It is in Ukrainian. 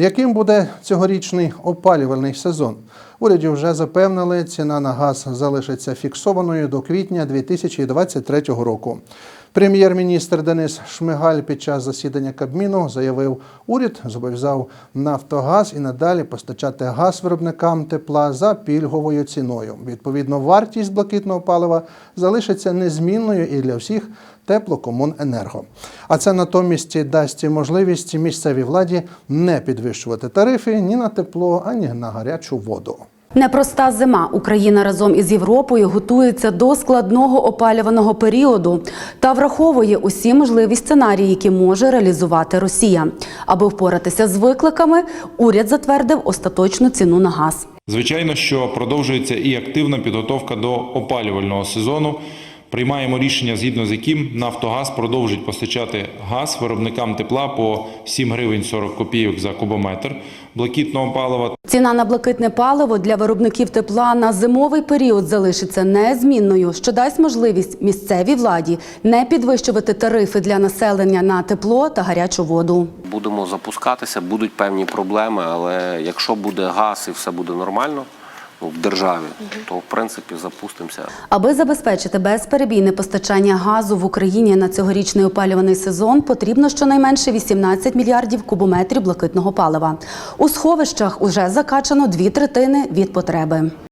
Яким буде цьогорічний опалювальний сезон? Уряді вже запевнили, ціна на газ залишиться фіксованою до квітня 2023 року. Прем'єр-міністр Денис Шмигаль під час засідання Кабміну заявив, уряд зобов'язав Нафтогаз і надалі постачати газ виробникам тепла за пільговою ціною. Відповідно, вартість блакитного палива залишиться незмінною і для всіх теплокомуненерго. А це натомість дасть можливість місцевій владі не підвищувати тарифи ні на тепло, ані на гарячу воду. Непроста зима. Україна разом із Європою готується до складного опалюваного періоду та враховує усі можливі сценарії, які може реалізувати Росія. Аби впоратися з викликами, уряд затвердив остаточну ціну на газ. Звичайно, що продовжується і активна підготовка до опалювального сезону. Приймаємо рішення, згідно з яким Нафтогаз продовжить постачати газ виробникам тепла по 7 гривень 40 копійок за кубометр блакитного палива Ціна на блакитне паливо для виробників тепла на зимовий період залишиться незмінною, що дасть можливість місцевій владі не підвищувати тарифи для населення на тепло та гарячу воду. Будемо запускатися, будуть певні проблеми, але якщо буде газ і все буде нормально в державі, то в принципі запустимося. Аби забезпечити безперебійне постачання газу в Україні на цьогорічний опалюваний сезон, потрібно щонайменше 18 мільярдів кубометрів блакитного палива. У сховищах уже закачано дві третини від потреби.